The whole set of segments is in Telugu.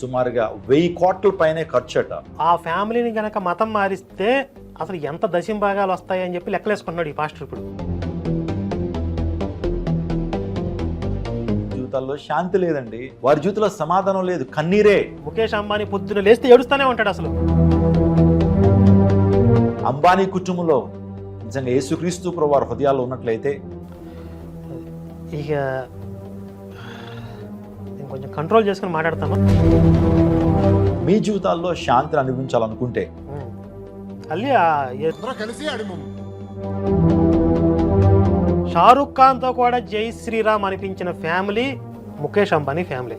సుమారుగా వెయ్యి కోట్ల పైనే ఖర్చట. ఆ ఫ్యామిలీని గనక మతం మారిస్తే అసలు ఎంత దశంభాగాలు వస్తాయి అని చెప్పి లెక్కలేసుకుంటున్నాడు ఈ పాస్టర్ ఇప్పుడు. జీవితాల్లో శాంతి లేదండి. వారి జీవితంలో సమాధానం లేదు. కన్నీరే. ముఖేష్ అంబానీ పొద్దున లేస్తే ఏడుస్తూనే ఉంటాడు అసలు. అంబానీ కుటుంబంలో నిజంగా యేసుక్రీస్తు ప్రభు వారి హృదయాల్లో ఉన్నట్లయితే ఇక కొంచెం కంట్రోల్ చేసుకుని మాట్లాడతాను. మీ జీవితాల్లో శాంతిని అనుభవించాలనుకుంటే. అల్లి కలిసి షారుఖ్ ఖాన్తో కూడా జై శ్రీరామ్ అనిపించిన ఫ్యామిలీ ముఖేష్ అంబానీ ఫ్యామిలీ.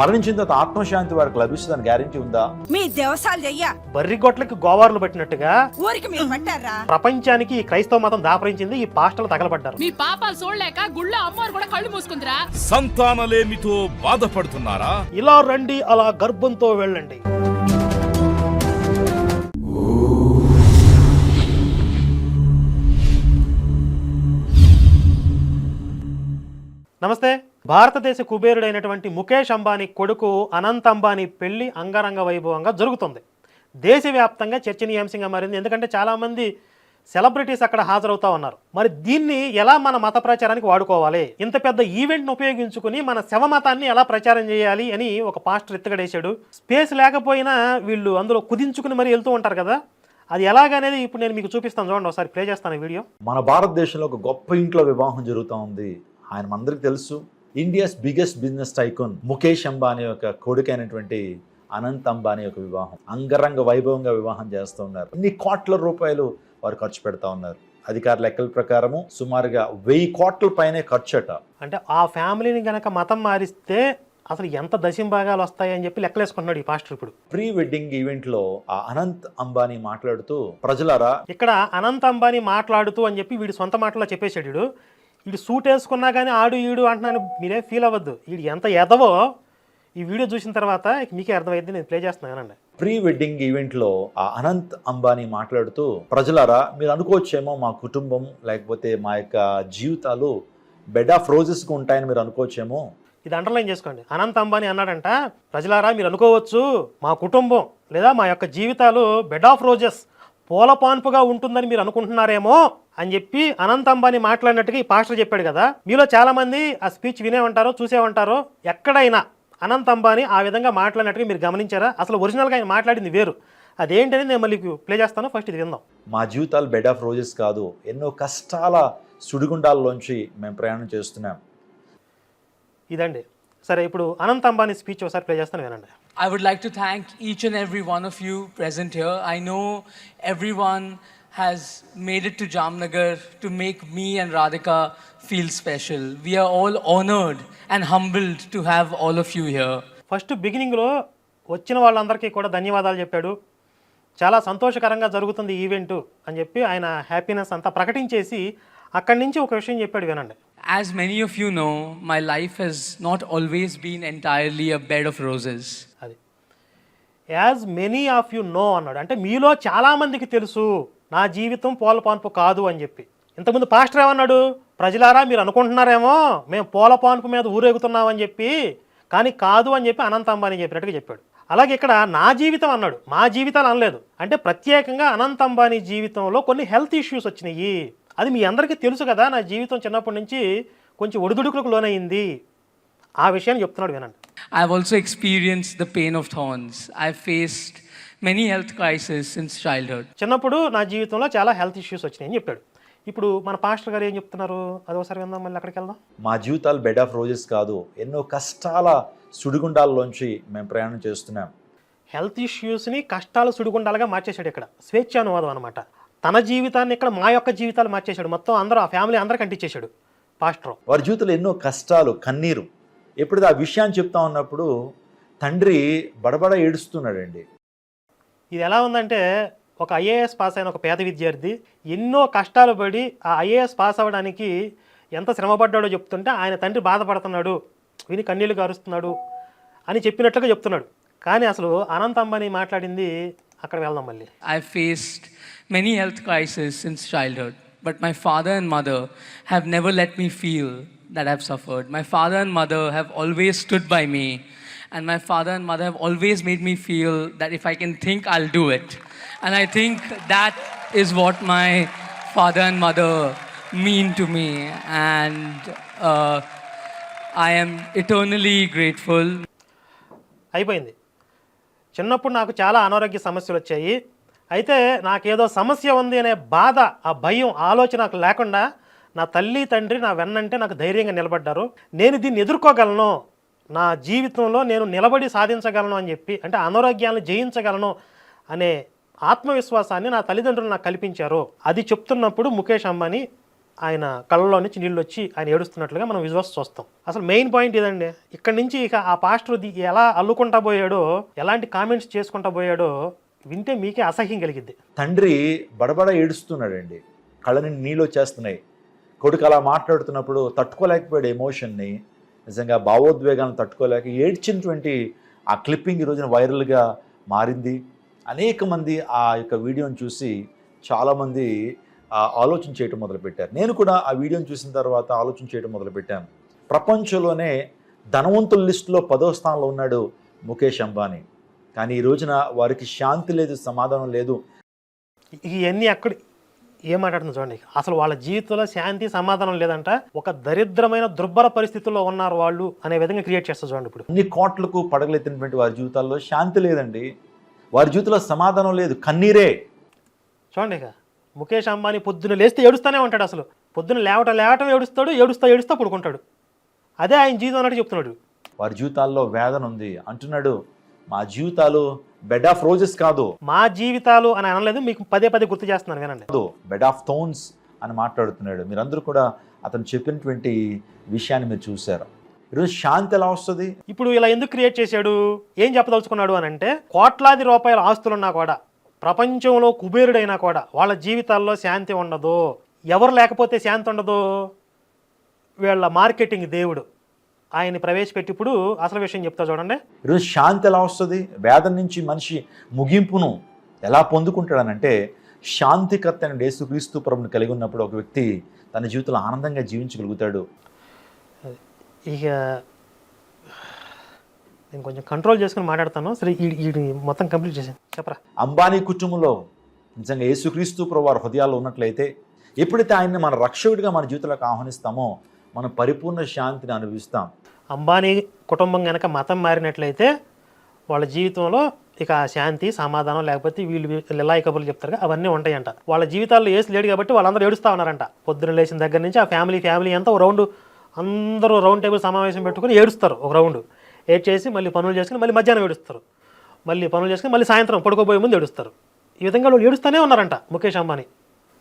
మరణించిన తర్వాత ఆత్మశాంతి వారికి లభిస్తుందని గ్యారంటీ ఉందా? మీ దేవసాలు చెయ్య. బర్రి గొట్లకి గోవార్లు పట్టినట్టుగా ఊరికి మీరు పట్టారా? ప్రపంచానికి ఈ క్రైస్తవ మతం దాపరించింది ఈ పాస్టర్లు తగలబడ్డారు. మీ పాపాలు చూడలేక గుళ్ళో అమ్మవారు కూడా కళ్ళు మూసుకుందిరా. సంతానలేమితో బాధపడుతున్నారా? ఇలా రండి అలా గర్భంతో వెళ్ళండి. నమస్తే. భారతదేశ కుబేరుడైనటువంటి ముఖేష్ అంబానీ కొడుకు అనంత్ అంబానీ పెళ్ళి అంగరంగ వైభవంగా జరుగుతుంది. దేశవ్యాప్తంగా చర్చనీయాంశంగా మారింది. ఎందుకంటే చాలామంది సెలబ్రిటీస్ అక్కడ హాజరవుతా ఉన్నారు. మరి దీన్ని ఎలా మన మత ప్రచారానికి వాడుకోవాలి? ఇంత పెద్ద ఈవెంట్ను ఉపయోగించుకుని మన శవ మతాన్ని ఎలా ప్రచారం చేయాలి అని ఒక పాస్టర్ ఎత్తుగడేశాడు. స్పేస్ లేకపోయినా వీళ్ళు అందులో కుదించుకుని మరి వెళ్తూ ఉంటారు కదా. అది ఎలాగనేది ఇప్పుడు నేను మీకు చూపిస్తాను. చూడండి ఒకసారి ప్లే చేస్తాను వీడియో. మన భారతదేశంలో ఒక గొప్ప ఇంట్లో వివాహం జరుగుతూ ఉంది. ఆయన మనందరికీ తెలుసు. India's biggest business tycoon Mukesh Ambani యొక్క కొడుకైనటువంటి అనంత్ అంబానీ యొక్క వివాహం. అంగరంగ వైభవంగా వివాహం చేస్తూ ఉన్నారు. ఇన్ని కోట్ల రూపాయలు వారు ఖర్చు పెడతా ఉన్నారు. అధికార లెక్కల ప్రకారము సుమారుగా వెయ్యి కోట్ల పైనే ఖర్చట. అంటే ఆ ఫ్యామిలీని గనక మతం మారిస్తే అసలు ఎంత దశంభాగాలు వస్తాయి అని చెప్పి లెక్కలేసుకుంటున్నాడు ఈ పాస్టర్ ఇప్పుడు. ప్రీ వెడ్డింగ్ ఈవెంట్లో ఆ అనంత్ అంబానీ మాట్లాడుతూ ప్రజలారా ఇక్కడ అనంత్ అంబానీ మాట్లాడుతూ అని చెప్పి వీడి సొంత మాటలో చెప్పేశాడు వీడు సూట్ వేసుకున్నా కానీ ఆడు ఈడు అంటున్నాను మీరే ఫీల్ అవ్వద్దు. వీడు ఎంత ఎదవో ఈ వీడియో చూసిన తర్వాత మీకే అర్థమైంది నేను ప్లే చేస్తున్నానండి ప్రీ వెడ్డింగ్ ఈవెంట్లో ఆ అనంత్ అంబానీ మాట్లాడుతూ ప్రజలారా మీరు అనుకోవచ్చేమో మా కుటుంబం లేకపోతే మా యొక్క జీవితాలు బెడ్ ఆఫ్ రోజెస్కు ఉంటాయని మీరు అనుకోవచ్చేమో. ఇది అండర్లైన్ చేసుకోండి. అనంత్ అంబానీ అన్నాడంట ప్రజలారా మీరు అనుకోవచ్చు మా కుటుంబం లేదా మా యొక్క జీవితాలు బెడ్ ఆఫ్ రోజెస్ పూల పాన్పుగా ఉంటుందని మీరు అనుకుంటున్నారేమో అని చెప్పి అనంత్ అంబానీ మాట్లాడినట్టుగా ఈ పాస్టర్ చెప్పాడు కదా. మీలో చాలా మంది ఆ స్పీచ్ వినే ఉంటారో చూసే ఉంటారో ఎక్కడైనా అనంత్ అంబానీ ఆ విధంగా మాట్లాడినట్టుగా మీరు గమనించారా? అసలు ఒరిజినల్గా ఆయన మాట్లాడింది వేరు. అదేంటని నేను మళ్ళీ ప్లే చేస్తాను. ఫస్ట్ ఇది విందాం. మా జీవితాలు బెడ్ ఆఫ్ రోజెస్ కాదు ఎన్నో కష్టాల సుడిగుండాల్లోంచి మేము ప్రయాణం చేస్తున్నాం. ఇదండి. సరే ఇప్పుడు అనంత్ అంబానీ స్పీచ్ ఒకసారి ప్లే చేస్తాను వినండి. I would like to thank each and every one of you present here. I know everyone has made it to Jamnagar to make me and Radhika feel special. We are all honored and humbled to have all of you here. First బిగినింగ్లో వచ్చిన వాళ్ళందరికీ కూడా ధన్యవాదాలు చెప్పాడు చాలా సంతోషకరంగా జరుగుతుంది ఈవెంట్ అని చెప్పి ఆయన హ్యాపీనెస్ అంతా ప్రకటించేసి అక్కడి నుంచి ఒక విషయం చెప్పాడు వినండి As many of you know, my life has not always been entirely a bed of roses. అది. As many of you know అన్నాడు. అంటే మీలో చాలామందికి తెలుసు నా జీవితం పూల పాన్పు కాదు అని చెప్పి. ఇంతకుముందు పాస్టర్ ఏమన్నాడు? ప్రజలారా మీరు అనుకుంటున్నారేమో మేము పూల పాన్పు మీద ఊరేగుతున్నామని చెప్పి కానీ కాదు అని చెప్పి అనంత అంబానీ చెప్పినట్టుగా చెప్పాడు. అలాగే ఇక్కడ నా జీవితం అన్నాడు. మా జీవితాలు అనలేదు. అంటే ప్రత్యేకంగా అనంత అంబానీ జీవితంలో కొన్ని హెల్త్ ఇష్యూస్ వచ్చినాయి. అది మీ అందరికీ తెలుసు కదా నా జీవితం చిన్నప్పటి నుంచి కొంచెం ఒడిదుడుకులకు లోనయింది. ఆ విషయాన్ని చెప్తున్నాడు వినండి. I've also experienced the pain of thorns. I've faced many health crises since childhood. చిన్నప్పుడు నా జీవితంలో చాలా హెల్త్ ఇష్యూస్ వచ్చినాయి అని చెప్పాడు. ఇప్పుడు మన పాస్టర్ గారు ఏం చెప్తున్నారు? అది ఒకసారి విందాం మళ్ళీ అక్కడికి వెళ్దాం. మా జీవితాలు బెడ్ ఆఫ్ రోజెస్ కాదు ఎన్నో కష్టాల సుడిగుండాల్లోంచి మేము ప్రయాణం చేస్తున్నాం. హెల్త్ ఇష్యూస్ని కష్టాలు సుడిగుండాలుగా మార్చేశాడు ఇక్కడ. స్వేచ్ఛ అనువాదం అనమాట తన జీవితాన్ని ఇక్కడ మా యొక్క జీవితాలు మార్చేశాడు. మొత్తం అందరూ ఆ ఫ్యామిలీ అందరికి అంటించేశాడు. పాస్టర్. వారి జీవితంలో ఎన్నో కష్టాలు కన్నీరు. ఎప్పుడైతే ఆ విషయాన్ని చెప్తా ఉన్నప్పుడు తండ్రి బడబడ ఏడుస్తున్నాడండి. ఇది ఎలా ఉందంటే ఒక ఐఏఎస్ పాస్ అయిన ఒక పేద విద్యార్థి ఎన్నో కష్టాలు పడి ఆ ఐఏఎస్ పాస్ అవ్వడానికి ఎంత శ్రమపడ్డాడో చెప్తుంటే ఆయన తండ్రి బాధపడుతున్నాడు. విని కన్నీళ్ళు గారుస్తున్నాడు అని చెప్పినట్లుగా చెప్తున్నాడు. కానీ అసలు అనంత్ అంబానీ మాట్లాడింది అక్కడ వెళ్దాం మళ్ళీ I've faced many health crises since childhood, but my father and mother have never let me feel that I've suffered. My father and mother have always stood by me And my father and mother have always made me feel that if I can think, I'll do it. And I think that is what my father and mother mean to me. And uh, I am eternally grateful. అయిపోయింది చిన్నప్పుడు నాకు చాలా అనారోగ్య సమస్యలు వచ్చాయి. అయితే నాకేదో సమస్య ఉంది అనే బాధ ఆ భయం ఆలోచన నాకు లేకుండా నా తల్లి తండ్రి నా వెన్నంటే నాకు ధైర్యంగా నిలబడ్డారు. నేను దీన్ని ఎదుర్కోగలను నా జీవితంలో నేను నిలబడి సాధించగలను అని చెప్పి అంటే అనారోగ్యాన్ని జయించగలను అనే ఆత్మవిశ్వాసాన్ని నా తల్లిదండ్రులు నాకు కల్పించారు. అది చెప్తున్నప్పుడు ముఖేష్ అంబానీ ఆయన కళ్ళలో నుంచి నీళ్ళు వచ్చి ఆయన ఏడుస్తున్నట్లుగా మనం విజువల్స్ చూస్తాం. అసలు మెయిన్ పాయింట్ ఇదండి ఇక్కడ నుంచి ఇక ఆ పాస్టర్ ది- ఎలా అల్లుకుంటా పోయాడో ఎలాంటి కామెంట్స్ చేసుకుంటా పోయాడో వింటే మీకే అసహ్యం కలిగింది తండ్రి బడబడ ఏడుస్తున్నాడండి. కళ్ళని నీళ్ళు వచ్చేస్తున్నాయి. కొడుకు అలా మాట్లాడుతున్నప్పుడు తట్టుకోలేకపోయాడు ఎమోషన్ని నిజంగా భావోద్వేగాలను తట్టుకోలేక ఏడ్చినటువంటి ఆ క్లిప్పింగ్ ఈ రోజున వైరల్గా మారింది. అనేక మంది ఆ యొక్క వీడియోని చూసి చాలామంది ఆలోచన చేయటం మొదలుపెట్టారు. నేను కూడా ఆ వీడియోని చూసిన తర్వాత ఆలోచన చేయడం మొదలుపెట్టాను. ప్రపంచంలోనే ధనవంతుల లిస్టులో పదో స్థానంలో ఉన్నాడు ముఖేష్ అంబానీ. కానీ ఈ రోజున వారికి శాంతి లేదు సమాధానం లేదు. ఇవన్నీ అక్కడ ఏం మాట్లాడుతుంది చూడండి. అసలు వాళ్ళ జీవితంలో శాంతి సమాధానం లేదంట. ఒక దరిద్రమైన దుర్భర పరిస్థితుల్లో ఉన్నారు వాళ్ళు అనే విధంగా క్రియేట్ చేస్తారు చూడండి ఇప్పుడు. అన్ని కోట్లకు పడగలెత్తినటువంటి వారి జీవితాల్లో శాంతి లేదండి. వారి జీవితంలో సమాధానం లేదు. కన్నీరే. చూడండి ఇక. ముఖేష్ అంబానీ పొద్దున లేస్తే ఏడుస్తూనే ఉంటాడు అసలు. పొద్దున లేవటం లేవటం ఏడుస్తాడు ఏడుస్తా ఏడుస్తా పడుకుంటాడు. అదే ఆయన జీవితం అన్నట్టు చెప్తున్నాడు. వారి జీవితాల్లో వేదన ఉంది. అంటున్నాడు మా జీవితాలు బెడ్ ఆఫ్ రోజెస్ కాదు. మా జీవితాలు అని అనలేదు మీకు పదే పదే గుర్తు చేస్తున్నాను వినండి. కాదు బెడ్ ఆఫ్ థోన్స్ అని మాట్లాడుతున్నాడు. మీరందరూ కూడా అతను చెప్పినటువంటి విషయాన్ని మీరు చూశారు. ఈరోజు శాంతి ఎలా వస్తుంది? ఇప్పుడు ఇలా ఎందుకు క్రియేట్ చేశాడు? ఏం చెప్పదలుచుకున్నాడు అని అంటే కోట్లాది రూపాయల ఆస్తులున్నా కూడా ప్రపంచంలో కుబేరుడైనా కూడా వాళ్ళ జీవితాల్లో శాంతి ఉండదు. ఎవరు లేకపోతే శాంతి ఉండదు? వీళ్ళ మార్కెటింగ్ దేవుడు. ఆయన్ని ప్రవేశపెట్టి ఇప్పుడు అసలు విషయం చెప్తా చూడండి. ఈరోజు శాంతి ఎలా వస్తుంది? వేదన నుంచి మనిషి ముగింపును ఎలా పొందుకుంటాడనంటే శాంతికర్త అయిన యేసుక్రీస్తు ప్రభుని కలిగి ఉన్నప్పుడు ఒక వ్యక్తి తన జీవితంలో ఆనందంగా జీవించగలుగుతాడు. ఇక నేను కొంచెం కంట్రోల్ చేసుకుని మాట్లాడతాను. సరే ఈ మొత్తం కంప్లీట్ చేసాను చెప్పరా? అంబానీ కుటుంబంలో నిజంగా యేసుక్రీస్తు ప్రభు వారి హృదయాల్లో ఉన్నట్లయితే ఎప్పుడైతే ఆయన్ని మన రక్షకుడిగా మన జీవితంలోకి ఆహ్వానిస్తామో మనం పరిపూర్ణ శాంతిని అనుభవిస్తాం. అంబానీ కుటుంబం కనుక మతం మారినట్లయితే వాళ్ళ జీవితంలో ఇక శాంతి సమాధానం లేకపోతే వీళ్ళు లిలాయి కబుర్లు చెప్తారు అవన్నీ ఉంటాయంట. వాళ్ళ జీవితాల్లో ఏసు లేడు కాబట్టి వాళ్ళందరూ ఏడుస్తూ ఉన్నారంట. పొద్దున లేచిన దగ్గర నుంచి ఆ ఫ్యామిలీ ఫ్యామిలీ అంతా రౌండ్ అందరూ రౌండ్ టేబుల్ సమావేశం పెట్టుకుని ఏడుస్తారు ఒక రౌండ్. ఏడ్ చేసి మళ్ళీ పనులు చేసుకుని మళ్ళీ మధ్యాహ్నం ఏడుస్తారు. మళ్ళీ పనులు చేసుకుని మళ్ళీ సాయంత్రం పడుకోబోయే ముందు ఏడుస్తారు. ఈ విధంగా వాళ్ళు ఏడుస్తూనే ఉన్నారంట ముఖేష్ అంబానీ.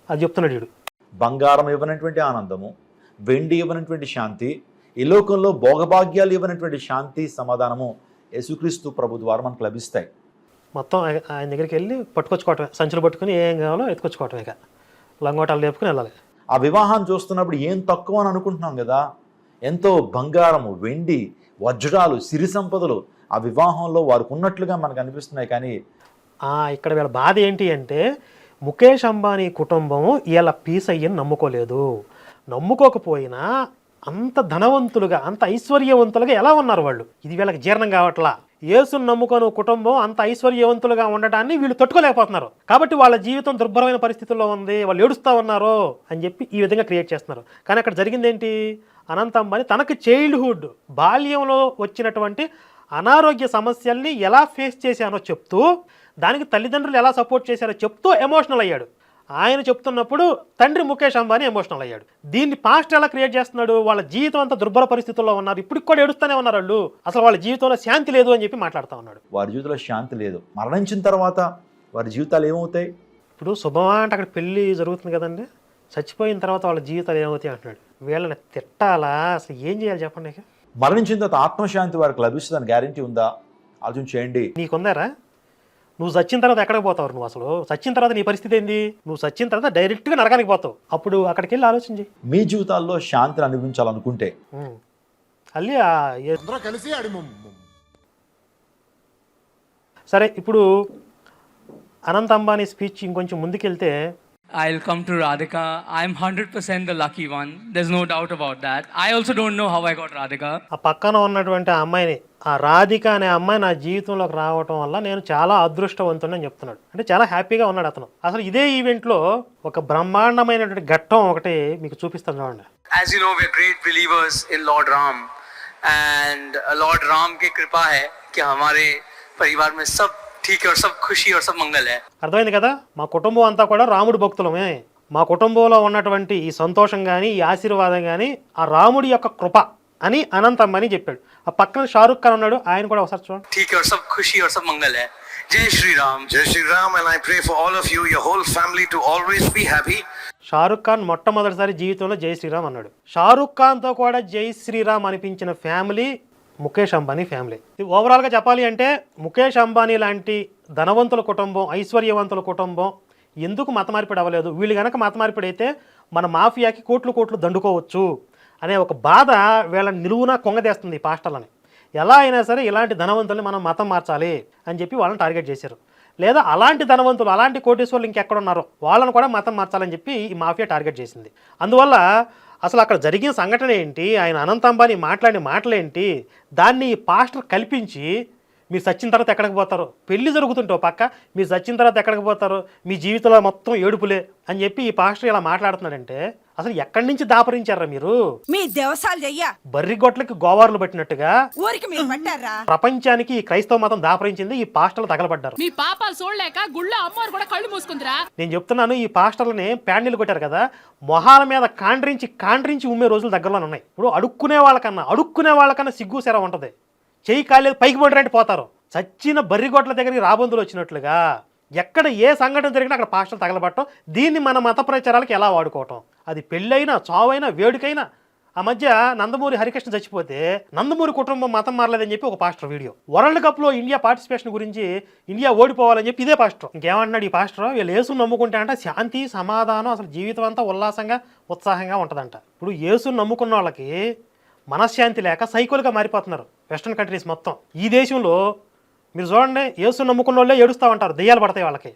అది చెప్తున్నాడు వీడు. బంగారం ఇవ్వనటువంటి ఆనందము వెండి ఇవ్వనటువంటి శాంతి ఈ లోకంలో భోగభాగ్యాలు ఇవ్వనటువంటి శాంతి సమాధానము యేసుక్రీస్తు ప్రభు ద్వారా మనకు లభిస్తాయి. మొత్తం ఆయ- ఆయన దగ్గరికి వెళ్ళి పట్టుకొచ్చుకోవటమే. సంచులు పట్టుకుని ఏం కావాలో ఎత్తుకొచ్చుకోవటమే ఇక. లంగోటాలు లేపుకుని వెళ్ళాలి. ఆ వివాహాన్ని చూస్తున్నప్పుడు ఏం తక్కువ అని అనుకుంటున్నాం కదా? ఎంతో బంగారము వెండి వజ్రాలు సిరి సంపదలు ఆ వివాహంలో వారికి ఉన్నట్లుగా మనకు అనిపిస్తున్నాయి. కానీ ఇక్కడ వీళ్ళ బాధ ఏంటి అంటే ముఖేష్ అంబానీ కుటుంబం ఇలా పీస్ అయ్యని నమ్ముకోలేదు. నమ్ముకోకపోయినా అంత ధనవంతులుగా అంత ఐశ్వర్యవంతులుగా ఎలా ఉన్నారు వాళ్ళు? ఇది వీళ్ళకి జీర్ణం కావట్లా? యేసును నమ్ముకొని కుటుంబం అంత ఐశ్వర్యవంతులుగా ఉండటాన్ని వీళ్ళు తట్టుకోలేకపోతున్నారు. కాబట్టి వాళ్ళ జీవితం దుర్భరమైన పరిస్థితుల్లో ఉంది వాళ్ళు ఏడుస్తూ ఉన్నారు అని చెప్పి ఈ విధంగా క్రియేట్ చేస్తున్నారు. కానీ అక్కడ జరిగింది ఏంటి అనంత అంబానీ తనకి చైల్డ్హుడ్ బాల్యంలో వచ్చినటువంటి అనారోగ్య సమస్యల్ని ఎలా ఫేస్ చేశానో చెప్తూ దానికి తల్లిదండ్రులు ఎలా సపోర్ట్ చేశారో చెప్తూ ఎమోషనల్ అయ్యాడు. ఆయన చెప్తున్నప్పుడు తండ్రి ముఖేష్ అంబానీ ఎమోషనల్ అయ్యాడు. దీన్ని పాస్ట్ ఎలా క్రియేట్ చేస్తున్నాడు? వాళ్ళ జీవితం అంతా దుర్భర పరిస్థితుల్లో ఉన్నారు. ఇప్పటికి కూడా ఏడుస్తూనే ఉన్నారు వాళ్ళు. అసలు వాళ్ళ జీవితంలో శాంతి లేదు అని చెప్పి మాట్లాడుతూ ఉన్నాడు. వారి జీవితంలో శాంతి లేదు. మరణించిన తర్వాత వారి జీవితాలు ఏమవుతాయి? ఇప్పుడు శుభమా అంటే అక్కడ పెళ్ళి జరుగుతుంది కదండి. చచ్చిపోయిన తర్వాత వాళ్ళ జీవితాలు ఏమవుతాయి అంటున్నాడు. వీళ్ళని తిట్టాలా? అసలు ఏం చేయాలి చెప్పండి? మరణించిన తర్వాత ఆత్మశాంతి వారికి లభిస్తుందని గ్యారంటీ ఉందా? ఆలోచన చేయండి. నీకుందారా? నువ్వు చచ్చిన తర్వాత ఎక్కడికి పోతావు నువ్వు అసలు? చచ్చిన తర్వాత నీ పరిస్థితి ఏంది? నువ్వు చచ్చిన తర్వాత డైరెక్ట్గా నరకానికి పోతావు. అప్పుడు అక్కడికి వెళ్ళి ఆలోచించి మీ జీవితాల్లో శాంతిని అనుభవించాలనుకుంటే. అల్లి ఏ- సరే ఇప్పుడు అనంత్ అంబానీ స్పీచ్ ఇంకొంచెం ముందుకెళ్తే I'll come to Radhika. I'm 100% the lucky one. There's no doubt about that. I also don't know how I got Radhika. ఆ పక్కన ఉన్నటువంటి ఆ అమ్మాయిని ఆ రాధిక అనే అమ్మాయి నా జీవితంలోకి రావటం వల్ల నేను చాలా అదృష్టవంతుడని చెప్తున్నాడు అంటే చాలా హ్యాపీగా ఉన్నాడు అతను అసలు ఇదే ఈవెంట్లో ఒక బ్రహ్మాండమైనటువంటి ఘట్టం ఒకటి మీకు చూపిస్తాను చూడండి as you know we're great believers in lord ram and uh, lord ram की कृपा है कि हमारे परिवार में सब ఠీక్ యువర్ సబ్ ఖుషి యువర్ సబ్ అర్థమైంది కదా? మా కుటుంబం అంతా కూడా రాముడి భక్తులమే. మా కుటుంబంలో ఉన్నటువంటి ఈ సంతోషం కానీ ఈ ఆశీర్వాదం కానీ ఆ రాముడి యొక్క కృప అని అనంతమ్మని అని చెప్పాడు. ఆ పక్కన షారుఖ్ ఖాన్ ఉన్నాడు ఆయన కూడా ఒకసారి చూడండి. సబ్ ఖుషి యువర్ సబ్ జై శ్రీరామ్ జై Shri Ram and I pray for all of you your whole family to always be happy Shahrukh Khan మొట్టమొదటిసారి జీవితంలో జై శ్రీరామ్ అన్నాడు. షారుఖ్ ఖాన్తో కూడా జై శ్రీరామ్ అనిపించిన ఫ్యామిలీ ముఖేష్ అంబానీ ఫ్యామిలీ. ఓవరాల్గా చెప్పాలి అంటే ముఖేష్ అంబానీ లాంటి ధనవంతుల కుటుంబం ఐశ్వర్యవంతుల కుటుంబం ఎందుకు మతమార్పిడి అవ్వలేదు? వీళ్ళు కనుక మత మార్పిడి అయితే మన మాఫియాకి కోట్లు కోట్లు దండుకోవచ్చు అనే ఒక బాధ వీళ్ళని నిలువునా కొంగదేస్తుంది ఈ పాస్టర్లని. ఎలా అయినా సరే ఇలాంటి ధనవంతుల్ని మనం మతం మార్చాలి అని చెప్పి వాళ్ళని టార్గెట్ చేశారు. లేదా అలాంటి ధనవంతులు అలాంటి కోటీశ్వర్లు ఇంకెక్కడ ఉన్నారో వాళ్ళని కూడా మతం మార్చాలని చెప్పి ఈ మాఫియా టార్గెట్ చేసింది. అందువల్ల అసలు అక్కడ జరిగిన సంఘటన ఏంటి? ఆయన అనంత అంబానీ మాట్లాడిన మాటలేంటి? దాన్ని ఈ పాస్టర్ కల్పించి మీరు చచ్చిన తర్వాత ఎక్కడికి పోతారు? పెళ్ళి జరుగుతుంటే ఓ పక్క మీరు చచ్చిన తర్వాత ఎక్కడికి పోతారు? మీ జీవితంలో మొత్తం ఏడుపులే అని చెప్పి ఈ పాస్టర్ ఇలా మాట్లాడుతున్నాడంటే అసలు ఎక్కడి నుంచి దాపరించారా మీరు? మీ దేవసాలు చెయ్యా. బర్రి గొట్లకి గోవార్లు పట్టినట్టుగా ఊరికి మీరు పట్టారా? ప్రపంచానికి ఈ క్రైస్తవ మతం దాపరించింది ఈ పాస్టర్లు తగలబడ్డారు. మీ పాపాలు చూడలేక గుళ్ళో అమ్మవారు కూడా కళ్ళు మూసుకుందిరా. నేను చెప్తున్నాను ఈ పాస్టర్లని ప్యాండిల్ కొట్టారు కదా మొహాల మీద కాండ్రించి కాండ్రించి ఉమ్మే రోజులు దగ్గరలో ఉన్నాయి. ఇప్పుడు అడుక్కునే వాళ్ళకన్నా అడుక్కునే వాళ్ళకన్నా సిగ్గు సెర ఉంటుంది. చెయ్యి కాలేదు పైకి పడిరంటే పోతారు. చచ్చిన బర్రిగొట్ల దగ్గరికి రాబందులు వచ్చినట్లుగా ఎక్కడ ఏ సంఘటన జరిగినా అక్కడ పాస్టర్లు తగలబట్టడం దీన్ని మన మత ప్రచారాలకు ఎలా వాడుకోవటం? అది పెళ్ళైనా చావైనా వేడుకైనా. ఆ మధ్య నందమూరి హరికృష్ణ చచ్చిపోతే నందమూరి కుటుంబం మతం మారలేదని చెప్పి ఒక పాస్టర్ వీడియో. వరల్డ్ కప్లో ఇండియా పార్టిసిపేషన్ గురించి ఇండియా ఓడిపోవాలని చెప్పి ఇదే పాస్టర్. ఇంకేమంటున్నాడు ఈ పాస్టర్? వీళ్ళు యేసుని నమ్ముకుంటే అంట శాంతి సమాధానం అసలు జీవితం అంతా ఉల్లాసంగా ఉత్సాహంగా ఉంటుందంట. ఇప్పుడు యేసును నమ్ముకున్న వాళ్ళకి మనశ్శాంతి లేక సైకోలుగా మారిపోతున్నారు. వెస్ట్రన్ కంట్రీస్ మొత్తం. ఈ దేశంలో మీరు చూడండి ఏసు నమ్ముకున్న వాళ్ళే ఏడుస్తూ ఉంటారు. దెయ్యాలు పడతాయి వాళ్ళకి.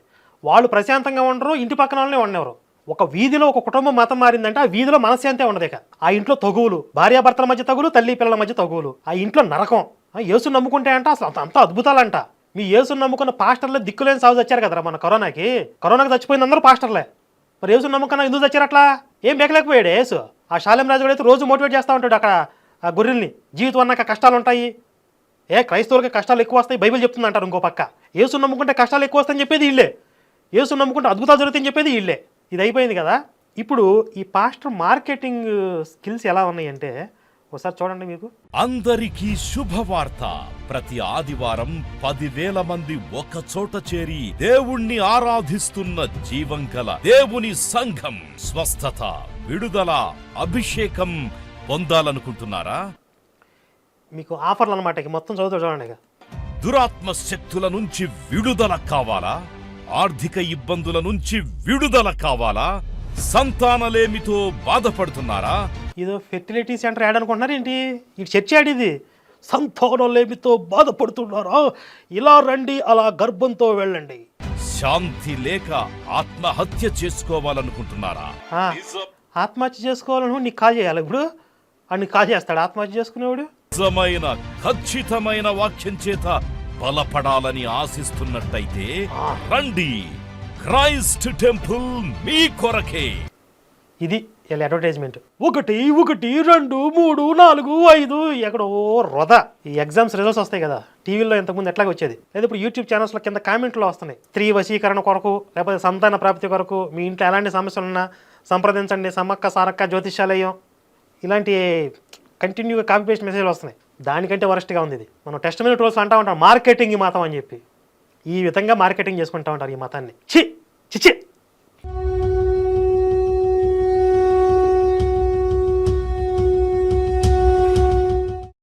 వాళ్ళు ప్రశాంతంగా ఉండరు ఇంటి పక్కన వాళ్ళనే ఉండేవారు ఒక వీధిలో ఒక కుటుంబం మతం మారిందంటే ఆ వీధిలో మనశ్శాంతి ఉండదు ఇక. ఆ ఇంట్లో తగువులు భార్యాభర్తల మధ్య తగులు తల్లి పిల్లల మధ్య తగువులు. ఆ ఇంట్లో నరకం. ఆ యేసు నమ్ముకుంటే అంట అసలు అంత అంత అద్భుతాలంట. మీ యేసు నమ్ముకున్న పాస్టర్లే దిక్కులేని సాగు వచ్చారు కదరా మన కరోనాకి. కరోనాకి చచ్చిపోయింది అందరూ పాస్టర్లే. మరి యేసు నమ్ముకున్న ఎందుకు తెచ్చారు అట్లా ఏం బెకలేకపోయాడు యేసు? ఆ శాలెం రాజు కూడా అయితే రోజు మోటివేట్ చేస్తూ ఉంటాడు అక్కడ. ఆ గొర్రెల్ని జీవితం అన్నాక కష్టాలు ఉంటాయి ఏ క్రైస్తవులకి కష్టాలు ఎక్కువ వస్తాయి? బైబిల్ చెప్తుంది అంటారు ఇంకో పక్క. ఏసు నమ్ముకుంటే కష్టాలు ఎక్కువ వస్తాయని చెప్పేది వీళ్ళే. యేసు నమ్ముకుంటే అద్భుతాలు జరుగుతాయని చెప్పేది వీళ్ళే. ఇది అయిపోయింది కదా? ఇప్పుడు ఈ పాస్టర్ మార్కెటింగ్ స్కిల్స్ ఎలా ఉన్నాయంటే ఒకసారి చూడండి మీకు. అందరికీ శుభవార్త. ప్రతి ఆదివారం పదివేల మంది ఒక చోట చేరి దేవుణ్ణి ఆరాధిస్తున్న జీవం గల దేవుని సంఘం స్వస్థత విడుదల అభిషేకం పొందాలనుకుంటున్నారా? మీకు ఆఫర్లు అనమాట మొత్తం చదువుతూ చూడండి ఇక. దురాత్మ శక్తుల నుంచి విడుదల కావాలా? ఆర్థిక ఇబ్బందుల నుంచి విడుదల కావాలా? సంతానలేమితో బాధపడుతున్నారా? ఇదో ఫెర్టిలిటీ సెంటర్ యాడ్ అనుకుంటున్నారు ఏంటి? ఇది చర్చ యాడ్ ఇది. సంతానం లేమితో బాధపడుతున్నారా? ఇలా రండి అలా గర్భంతో వెళ్ళండి. శాంతి లేక ఆత్మహత్య చేసుకోవాలనుకుంటున్నారా? ఆత్మహత్య చేసుకోవాలను నీకు కాల్ చేయాలి ఇప్పుడు? కాల్ చేస్తాడు? ఆత్మహత్య చేసుకునేవాడు? నిజమైన ఖచ్చితమైన వాక్యం చేత బలపడాలని ఆశిస్తున్నట్టయితే రండి. క్రైస్ట్ టెంపుల్ మీ కొరకే. ఇది వీళ్ళ అడ్వర్టైజ్మెంట్. ఒకటి ఒకటి రెండు మూడు నాలుగు ఐదు ఎక్కడో రొద. ఈ ఎగ్జామ్స్ రిజల్ట్స్ వస్తాయి కదా. టీవీలో ఇంతకుముందు ఎట్లాగ వచ్చేది. లేదా ఇప్పుడు యూట్యూబ్ ఛానల్స్లో కింద కామెంట్లో వస్తున్నాయి. స్త్రీ వశీకరణ కొరకు లేకపోతే సంతాన ప్రాప్తి కొరకు మీ ఇంట్లో ఎలాంటి సమస్యలు ఉన్నా సంప్రదించండి. సమ్మక్క సారక్క జ్యోతిషాలయం ఇలాంటి కంటిన్యూగా కాపీ పేస్ట్ మెసేజ్లు వస్తున్నాయి. దానికంటే వరస్ట్గా ఉంది ఇది. మనం టెస్ట్ మీద ట్రోల్స్ అంటా ఉంటాం. మార్కెటింగ్ ఈ మతం అని చెప్పి. ఈ విధంగా మార్కెటింగ్ చేసుకుంటా ఉంటారు ఈ మతాన్ని. చి చిచి